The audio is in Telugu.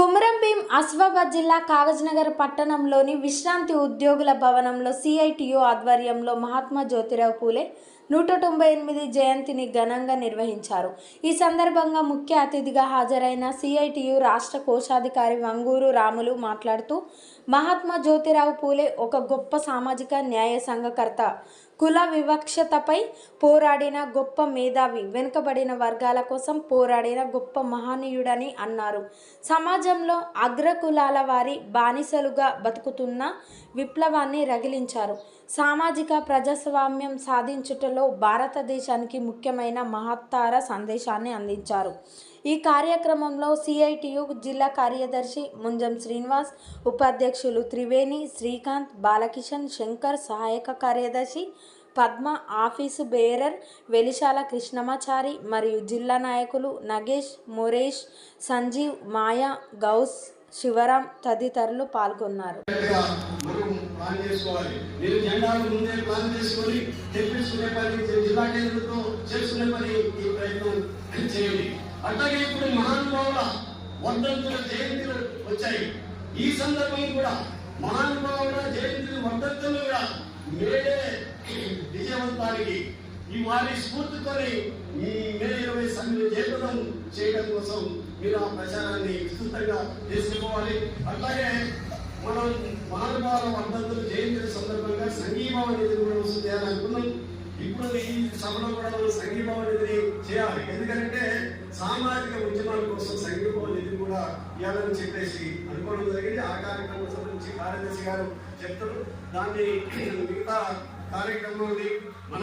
కొమరంభీం ఆసిఫాబాద్ జిల్లా కాగజ్నగర్ పట్టణంలోని విశ్రాంతి ఉద్యోగుల భవనంలో సిఐటియు ఆధ్వర్యంలో మహాత్మా జ్యోతిరావు పూలే నూట తొంభై ఎనిమిది జయంతిని ఘనంగా నిర్వహించారు. ఈ సందర్భంగా ముఖ్య అతిథిగా హాజరైన సిఐటియు రాష్ట్ర కోశాధికారి వంగూరు రాములు మాట్లాడుతూ మహాత్మా జ్యోతిరావు పూలే ఒక గొప్ప సామాజిక న్యాయ సంఘకర్త. కుల వివక్షతపై పోరాడిన గొప్ప మేధావి వెనుకబడిన వర్గాల కోసం పోరాడిన గొప్ప మహనీయుడని అన్నారు. సమాజంలో అగ్రకులాల వారి బానిసలుగా బతుకుతున్న విప్లవాన్ని రగిలించారు. సామాజిక ప్రజాస్వామ్యం సాధించుటలో భారతదేశానికి ముఖ్యమైన మహత్తర సందేశాన్ని అందించారు. ఈ కార్యక్రమంలో సిఐటియు జిల్లా కార్యదర్శి ముంజం శ్రీనివాస్ ఉపాధ్యక్షులు త్రివేణి శ్రీకాంత్ బాలకిషన్ శంకర్ సహాయక కార్యదర్శి పద్మ ఆఫీసు బేరర్ వెలిశాల కృష్ణమాచారి మరియు జిల్లా నాయకులు నగేష్ మురేష్ సంజీవ్ మాయా గౌస్ శివరాం తదితరులు పాల్గొన్నారు. ప్లాన్ చేసుకోవాలి మీరు జెండాలు ముందే ప్లాన్ చేసుకొని తెప్పించుకునే పని జిల్లా కేంద్రంతో చేసుకునే పని ఈ ప్రయత్నం చేయండి అట్లాగే ఇప్పుడు మహానుభావుల వర్ధంతుల జయంతులు వచ్చాయి ఈ సందర్భం కూడా మహానుభావుల జయంతులు వర్ధంతులు కూడా మేడే విజయవంతానికి ఈ వారి స్ఫూర్తితోని చేయడం కోసం మీరు ఆ ప్రచారాన్ని విస్తృతంగా తీసుకుపోవాలి అట్లాగే మనం మహానుభావుల వర్ధంతులు జయంతి సందర్భంగా సంఘీభావ నిధి కూడా వసూలు చేయాలనుకున్నాం. ఇప్పుడు ఈ సభలో కూడా మనం సంఘీభావ నిధిని చేయాలి. ఎందుకంటే సామాజిక ఉద్యమాల కోసం సంఘీభావ నిధి కూడా ఇవ్వాలని చెప్పేసి అనుకోవడం జరిగింది. ఆ కార్యక్రమం సంబంధించి కార్యదర్శి గారు చెప్తారు. దాన్ని మిగతా కార్యక్రమాన్ని మన